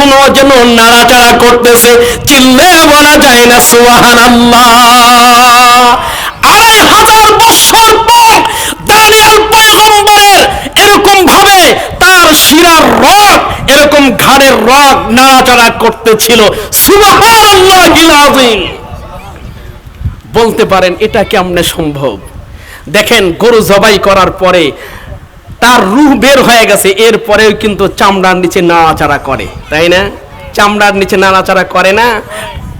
এখনও যেন নাড়াচাড়া করতেছে। চিল্লে বলা যায় না সুবাহান আড়াই হাজার পর দানিয়াল পয়গম্বরের এরকম ভাবে তার শিরার রগ, এরকম ঘাড়ের রগ নাড়াচাড়া করতেছিল। সুবহানাল্লাহিল আযীম বলতে পারেন, এটা কেমনে সম্ভব? দেখেন, গরু জবাই করার পরে তার রুহ বের হয়ে গেছে, এরপরেও কিন্তু চামড়ার নিচে নাড়াচাড়া করে, তাই না? চামড়ার নিচে নাড়াচাড়া করে না,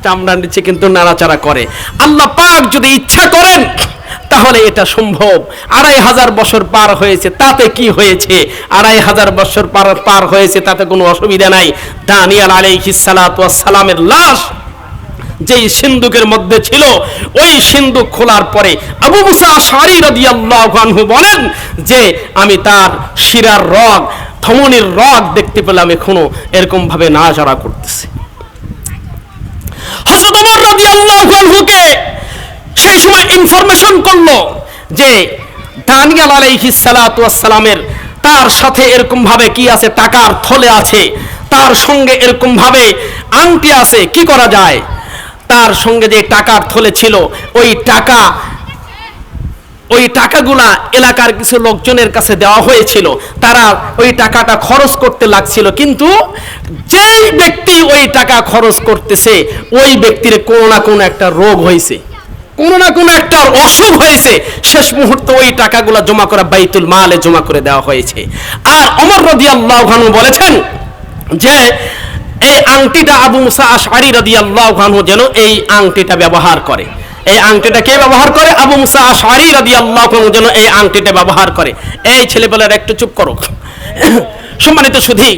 চামড়ার নিচে কিন্তু নাড়াচাড়া করে। আল্লাহ পাক যদি ইচ্ছা করেন, তাহলে এটা সম্ভব। আড়াই হাজার বছর পার হয়েছে, তাতে কি হয়েছে? আড়াই হাজার বছর পার পার হয়েছে, তাতে কোনো অসুবিধা নাই। দানিয়াল আলাইহিস সালামের লাশ যেই সিন্ধুকের মধ্যে ছিল, ওই সিন্ধুক খোলার পরে আবু মুসা আশারি রাদিয়াল্লাহু আনহু বলেন যে, আমি তার শিরার রগ থমনির রগ দেখতে পেলাম এখনও এরকম ভাবে নাড়াচাড়া করতেছে। হযরত ওমর রাদিয়াল্লাহু আনহুকে সেই সময় ইনফরমেশন করল যে, দানিয়াল আলাইহিস সালাতু ওয়াস তার সাথে এরকম ভাবে কি আছে, টাকার থলে আছে, তার সঙ্গে এরকম ভাবে আংটি আছে, কি করা যায়? তার সঙ্গে যে টাকার থলে ছিল, ওই টাকা, ওই টাকাগুলা এলাকার কিছু লোকজনের কাছে দেওয়া হয়েছিল। তারা ওই টাকাটা খরচ করতে লাগছিল। কিন্তু যেই ব্যক্তি ওই টাকা খরচ করতেছে, ওই ব্যক্তির কোনো না কোনো একটা রোগ হয়েছে। কোনো না কোনো একটা অসুখ হয়েছে। শেষ মুহূর্তে ওই টাকাগুলা জমা করা বাইতুল মালে জমা করে দেওয়া হয়েছে। আর অমর রদি আল্লাহ বলেছেন যে এই আংটিটা আবু মুসা আশারি রাদিয়াল্লাহু আনহু যেন এই আংটিটা ব্যবহার করে। এই আংটিটা কে ব্যবহার করে? আবু মুসা আশারি রাদিয়াল্লাহু আনহু যেন এই আংটিটা ব্যবহার করে। এই ছেলেবেলার একটু চুপ করো। সম্মানিত সুধী,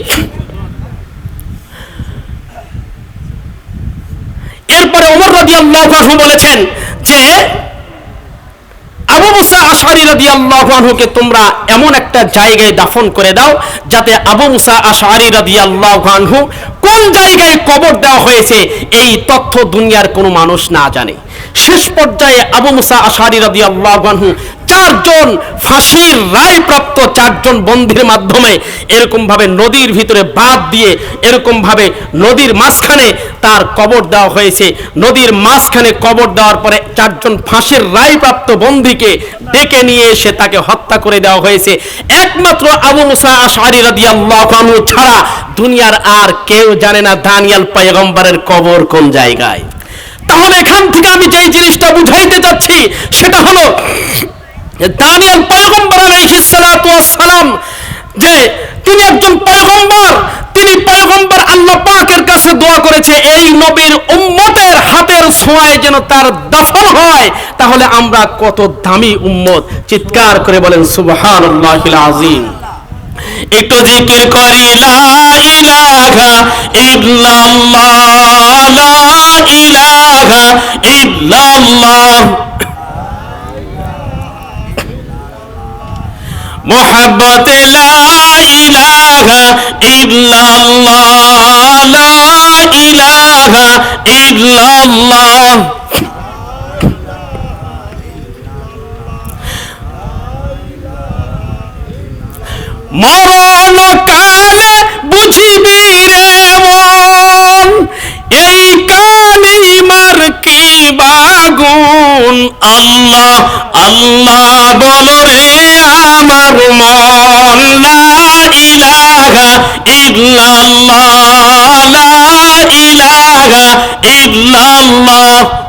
এরপরে ওমর রাদিয়াল্লাহু আনহু বলেছেন যে আবু মুসা আশারি রাদিয়াল্লাহু আনহুকে তোমরা এমন একটা জায়গায় দাফন করে দাও যাতে আবু মুসা আশারি রাদিয়াল্লাহু আনহু কোন জায়গায় কবর দেওয়া হয়েছে, এই তথ্য দুনিয়ার কোনো মানুষ না জানে। শেষ পর্যায়ে আবু মুসা আশারি রাদিয়াল্লাহু আনহু চারজন ফাঁসির রায় প্রাপ্ত চারজন বন্দির মাধ্যমে এরকম ভাবে নদীর ভিতরে বাদ দিয়ে এরকম ভাবে নদীর মাঝখানে তার কবর দেওয়া হয়েছে। নদীর মাঝখানে কবর দেওয়ার পরে চারজন ফাঁসির রায় প্রাপ্ত বন্দিকে ডেকে নিয়ে এসে তাকে হত্যা করে দেওয়া হয়েছে। একমাত্র আবু মুসা আশারি আনহু ছাড়া দুনিয়ার আর কেউ জানে না দানিয়াল পয়গম্বরের কবর কোন জায়গায়। তাহলে এখান থেকে আমি যেই জিনিসটা বুঝাইতে চাচ্ছি সেটা হলো দানিয়াল পয়গম্বর আলাইহিস সালাতু ওয়াস সালাম যে তিনি একজন পয়গম্বর, তিনি পয়গম্বর আল্লাহ পাকের কাছে দোয়া করেছে, এই নবীর উম্মতের হাতের ছোঁয়ায় যেন তার দফন হয়, তাহলে আমরা কত দামি উম্মত। চিৎকার করে বলেন, সুবহানাল্লাহিল আযীম। একটু জিকির করি লা ইলাহা ইল্লাল্লাহ লা ইলাহা ইল্লাল্লাহ। ইল্লাল্লাহ লা ইলাহা ইল্লাল্লাহ। মরণ কালে বুঝিবি রে মন। এই কালিমার কি বাগুন? আল্লাহ আল্লাহ বলো রে আমার মন। লা ইলাহা ইল্লাল্লাহ, লা ইলাহা ইল্লাল্লাহ।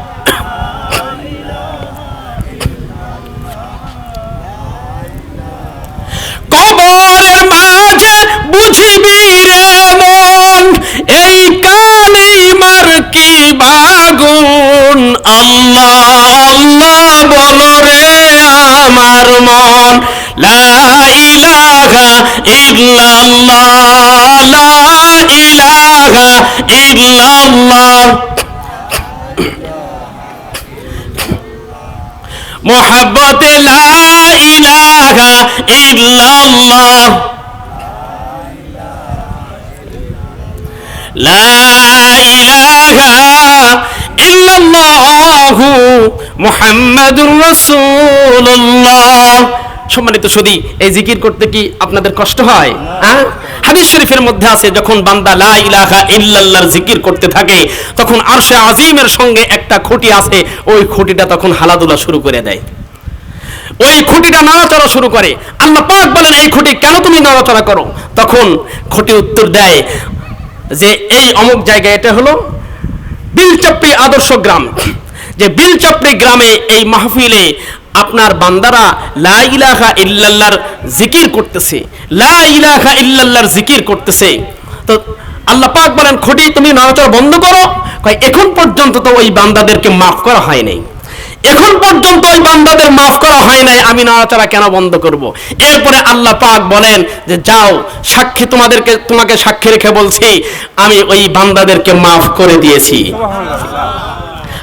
আল্লাহ আল্লাহ বলো রে আমার মন। লা ইলাহা ইল্লাল্লাহ, লা ইলাহা ইল্লাল্লাহ। মোহাব্বত লা ইলাহা ইল্লাল্লাহ। লা মুহাম্মাদুর রাসূলুল্লাহ। সম্মানিত সুদী এই জিকির করতে কি আপনাদের কষ্ট হয়? হ্যাঁ? হাদিস শরীফের মধ্যে আছে, যখন বান্দা লা ইলাহা ইল্লাল্লাহর জিকির করতে থাকে, তখন আরশে আজিমের সঙ্গে একটা খুঁটি আছে, ওই খুঁটিটা তখন হালাদুলা শুরু করে দেয়। ওই খুঁটিটা নাড়াচড়া শুরু করে। আল্লাহ পাক বলেন, এই খুঁটি কেন তুমি নাড়াচড়া করো? তখন খুঁটি উত্তর দেয় যে, এই অমুক জায়গায় এটা হলো বিলচপ্পি আদর্শ গ্রাম। যে বিলচপ্পি গ্রামে এই মাহফিলে আপনার বান্দারা লা ইলাহা ইল্লাল্লাহর জিকির করতেছে। লা ইলাহা ইল্লাল্লাহর জিকির করতেছে। তো আল্লাহ পাক বলেন, খুঁটি, তুমি নড়াচড়া বন্ধ করো। এখন পর্যন্ত তো ওই বান্দাদেরকে মাফ করা হয় নাই। এখন পর্যন্ত ওই বান্দাদের মাফ করা হয় নাই, আমি নাড়াচাড়া কেন বন্ধ করব? এরপরে আল্লাহ পাক বলেন যে, যাও, সাক্ষী তোমাদেরকে, তোমাকে সাক্ষী রেখে বলছি, আমি ওই বান্দাদেরকে মাফ করে দিয়েছি।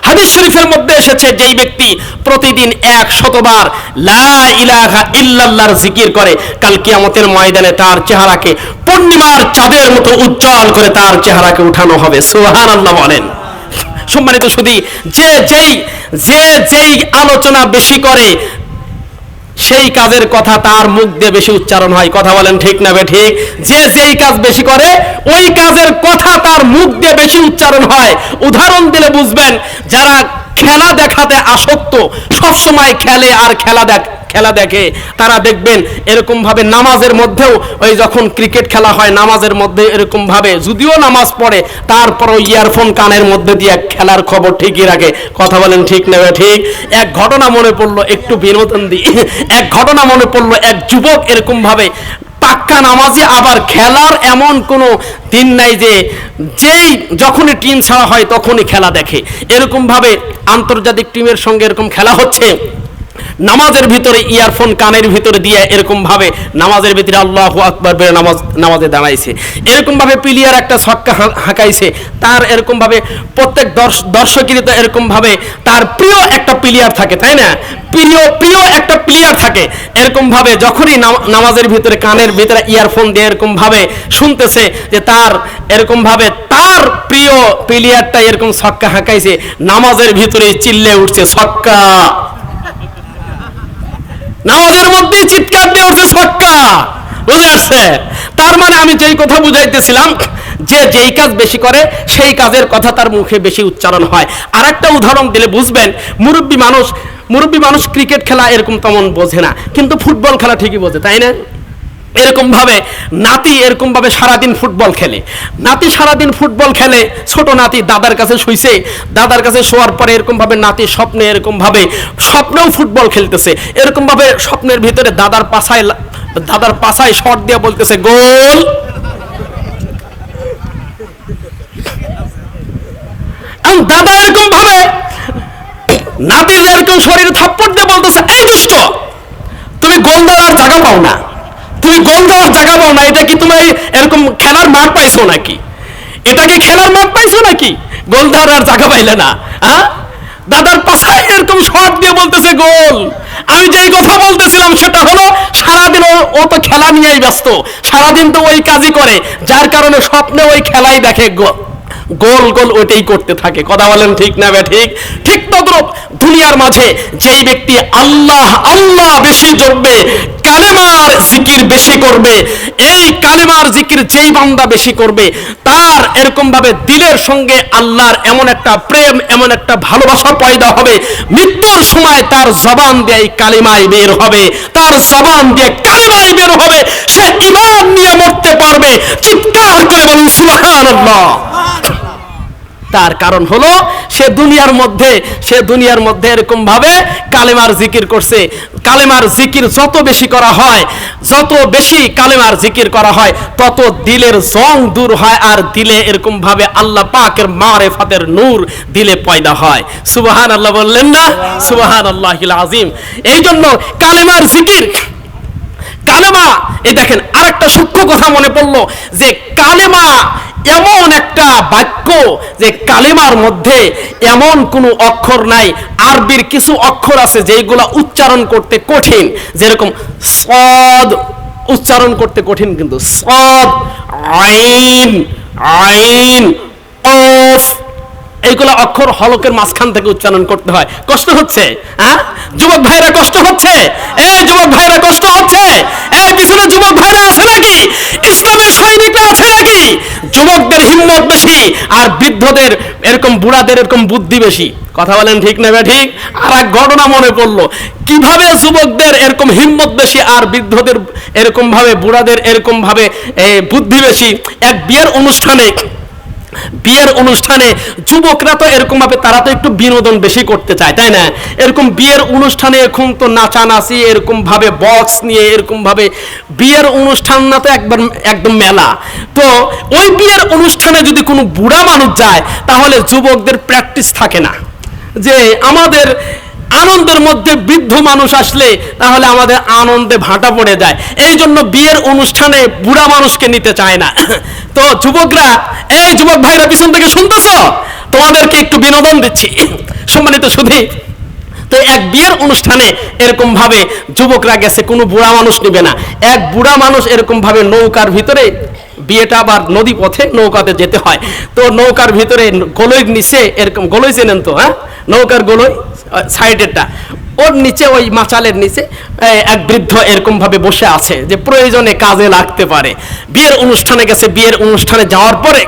হাদিস শরীফের মধ্যে এসেছে, যেই ব্যক্তি প্রতিদিন এক শতবার লা ইলাহা ইল্লাল্লাহর জিকির করে, কাল কিয়ামতের ময়দানে তার চেহারাকে পূর্ণিমার চাঁদের মতো উজ্জ্বল করে তার চেহারাকে উঠানো হবে। সুবহানাল্লাহ বলেন। সম্মানিত শুধু যে যেই যে যেই আলোচনা বেশি করে সেই কাজের কথা তার মুখ দিয়ে বেশি উচ্চারণ হয়। কথা বলেন ঠিক না বে ঠিক? যে যেই কাজ বেশি করে, ওই কাজের কথা তার মুখ দিয়ে বেশি উচ্চারণ হয়। উদাহরণ দিলে বুঝবেন, যারা খেলা দেখাতে আসক্ত, সবসময় খেলে আর খেলা দেখ খেলা দেখে, তারা দেখবেন এরকম ভাবে নামাজের মধ্যেও ওই যখন ক্রিকেট খেলা হয়, নামাজের মধ্যে এরকম ভাবে যদিও নামাজ পড়ে, তারপরও ইয়ারফোন কানের মধ্যে দিয়ে খেলার খবর ঠিকই রাখে। কথা বলেন ঠিক নেবে ঠিক? এক ঘটনা মনে পড়ল, একটু বিনোদন দিই। এক ঘটনা মনে পড়ল, এক যুবক এরকম ভাবে পাক্কা নামাজে আবার খেলার এমন কোনো দিন নাই যে, যেই যখনই টিম ছাড়া হয় তখনই খেলা দেখে। এরকমভাবে আন্তর্জাতিক টিমের সঙ্গে এরকম খেলা হচ্ছে। নামাজের ভিতরে ইয়ারফোন কানের ভিতরে দিয়ে এরকম ভাবে নামাজের ভিতরে আল্লাহ আকবর বেড়ে নামাজ, নামাজে দাঁড়াইছে। এরকম ভাবে প্লেয়ার একটা ছক্কা হাঁকাইছে। তার এরকম ভাবে প্রত্যেক দর্শ- দর্শকেরই তো এরকম ভাবে তার প্রিয় একটা প্লেয়ার থাকে, তাই না? প্রিয় প্রিয় একটা প্লেয়ার থাকে। এরকম ভাবে যখনই নাম- নামাজের ভিতরে কানের ভিতরে ইয়ারফোন দিয়ে এরকম ভাবে শুনতেছে যে তার এরকম ভাবে তার প্রিয় প্লেয়ারটা এরকম ছক্কা হাঁকাইছে, নামাজের ভিতরে চিল্লে উঠছে, ছক্কা। নামাজের মধ্যে চিৎকার দিয়ে উঠছে ছক্কা বুঝে আসছে? তার মানে আমি যেই কথা বুঝাইতেছিলাম, যে যেই কাজ বেশি করে, সেই কাজের কথা তার মুখে বেশি উচ্চারণ হয়। আর একটা উদাহরণ দিলে বুঝবেন, মুরব্বী মানুষ মুরব্বী মানুষ ক্রিকেট খেলা এরকম তেমন বোঝে না, কিন্তু ফুটবল খেলা ঠিকই বোঝে, তাই না? এরকম ভাবে নাতি এরকম ভাবে সারাদিন ফুটবল খেলে। নাতি সারাদিন ফুটবল খেলে, ছোট নাতি দাদার কাছে শুইছে, দাদার কাছে শোয়ার পরে এরকম ভাবে নাতি স্বপ্নে এরকম ভাবে স্বপ্নেও ফুটবল খেলতেছে। এরকম ভাবে স্বপ্নের ভিতরে দাদার পাছায় লা- দাদার পাছায় শট দিয়ে বলতেছে, গোল! দাদা এরকম ভাবে নাতির এরকম শরীরে থাপ্পড় দিয়ে বলতেছে, এই দুষ্ট! তুমি গোল দেওয়ার জায়গা পাও না। গোল দেওয়ার না? এটা কি এরকম খেলার মাঠ পাইছো নাকি? এটা কি খেলার মাঠ পাইছো নাকি? গোল আর জায়গা পাইলে না হ্যাঁ দাদার পাশায় এরকম শট দিয়ে বলতেছে গোল। আমি যেই কথা বলতেছিলাম সেটা হলো, সারাদিন ও- তো খেলা নিয়েই ব্যস্ত। সারাদিন তো ওই কাজই করে, যার কারণে স্বপ্নে ওই খেলাই দেখে গো- গোল গোল ওইটাই করতে থাকে। কথা বলেন ঠিক না বে ঠিক? ঠিক তদ্রুপ দুনিয়ার মাঝে যেই ব্যক্তি আল্লাহ আল্লাহ বেশি জপবে, কালেমার জিকির বেশি করবে, এই কালেমার জিকির যেই বান্দা বেশি করবে, তার এরকম ভাবে দিলের সঙ্গে আল্লাহর এমন একটা প্রেম, এমন একটা ভালোবাসা পয়দা হবে। মৃত্যুর সময় তার জবান দিয়ে কালিমায় বের হবে। তার জবান দিয়ে কালিমায় বের হবে। সে ইমান নিয়ে মরতে পারবে। চিৎকার করে বলুন, সুবহানাল্লাহ। তার কারণ হলো, সে দুনিয়ার মধ্যে, সে দুনিয়ার মধ্যে এরকম ভাবে কালেমার জিকির করছে। কালেমার জিকির যত বেশি করা হয়, যত বেশি কালেমার জিকির করা হয়, তত দিলের জং দূর হয় আর দিলে এরকম ভাবে আল্লাহ পাকের মারেফাতের নূর দিলে পয়দা হয়। সুবাহান আল্লাহ বললেন না? সুবহান আল্লাহ আজিম এই জন্য কালেমার জিকির, কালেমা, এই দেখেন আরেকটা সূক্ষ্ম কথা মনে পড়ল যে কালেমা এমন একটা বাক্য যে কালেমার মধ্যে এমন কোনো অক্ষর নাই। আরবির কিছু অক্ষর আছে যেগুলো উচ্চারণ করতে কঠিন। যেরকম সদ উচ্চারণ করতে কঠিন কিন্তু সদ, আইন আইন অফ এইগুলো অক্ষর হলকের মাঝখান থেকে উচ্চারণ করতে হয়। কষ্ট হচ্ছে হ্যাঁ? যুবক ভাইরা, কষ্ট হচ্ছে? এই যুবক ভাইরা, কষ্ট হচ্ছে? এই পিছনে যুবক ভাইরা আছে নাকি? ইসলামের সৈনিকরা আছে নাকি? যুবকদের হিম্মত বেশি আর বৃদ্ধদের এরকম বুড়াদের এরকম বুদ্ধি বেশি। কথা বলেন ঠিক নেবে ঠিক? আর এক ঘটনা মনে পড়ল। কীভাবে যুবকদের এরকম হিম্মত বেশি আর বৃদ্ধদের এরকম ভাবে বুড়াদের এরকম ভাবে বুদ্ধি বেশি? এক বিয়ের অনুষ্ঠানে বিয়ের অনুষ্ঠানে যুবকরা তো এরকম ভাবে তারা তো একটু বিনোদন বেশি করতে চায়, তাই না? এরকম বিয়ের অনুষ্ঠানে এরকম তো নাচানাচি এরকম ভাবে বক্স নিয়ে এরকম ভাবে বিয়ের অনুষ্ঠান না তো একবার একদম মেলা। তো ওই বিয়ের অনুষ্ঠানে যদি কোনো বুড়া মানুষ যায়, তাহলে যুবকদের প্র্যাকটিস থাকে না। যে আমাদের আনন্দের মধ্যে বৃদ্ধ মানুষ আসলে, তাহলে আমাদের আনন্দে ভাটা পড়ে যায়। এই জন্য বিয়ের অনুষ্ঠানে বুড়া মানুষকে নিতে চায় না। তো যুবকরা, এই যুবক ভাইরা, পিছন থেকে শুনতেছ? তোমাদেরকে একটু বিনোদন দিচ্ছি। সম্মানিত শুধু তো এক বিয়ের অনুষ্ঠানে এরকম ভাবে যুবকরা গেছে, কোনো বুড়া মানুষ নেবে না। এক বুড়া মানুষ এরকম ভাবে নৌকার ভিতরে, বিয়েটা আবার নদী পথে নৌকাতে যেতে হয়। তো নৌকার ভিতরে গোলই নিচে এরকম, গোলই চেনেন তো হ্যাঁ? নৌকার গোলই সাইডেরটা। ওর নিচে, ওই মাচালের নিচে এক বৃদ্ধ এরকম ভাবে বসে আছে যে প্রয়োজনে কাজে লাগতে পারে। বিয়ের অনুষ্ঠানে গেছে, বিয়ের অনুষ্ঠানে যাওয়ার পরে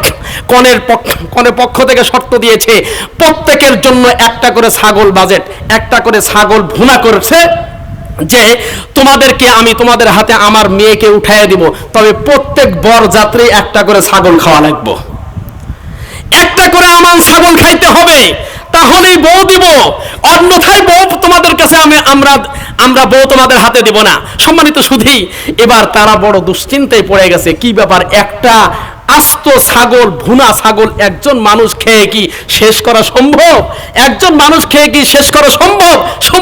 কনের পক্ষ কনের পক্ষ থেকে শর্ত দিয়েছে, প্রত্যেকের জন্য একটা করে ছাগল বাজেট, একটা করে ছাগল ভুনা করছে যে তোমাদেরকে আমি তোমাদের হাতে আমার মেয়েকে উঠাইয়া দিব, তবে প্রত্যেক বর যাত্রী একটা করে ছাগল খাওয়া লাগবো। একটা করে আমার ছাগল খাইতে হবে। তাহলেই বউ দিব। অন্যথায় বউ তোমাদের কাছে আমি আমরা আমরা বউ তোমাদের হাতে দিব না। সম্মানিত সুধী, এবার তারা বড় দুশ্চিন্তায় পড়ে গেছে। কি ব্যাপার? একটা আস্ত ছাগল, ভুনা ছাগল একজন মানুষ খেয়ে কি শেষ করা সম্ভব? একজন মানুষ খেয়ে কি শেষ করা সম্ভব?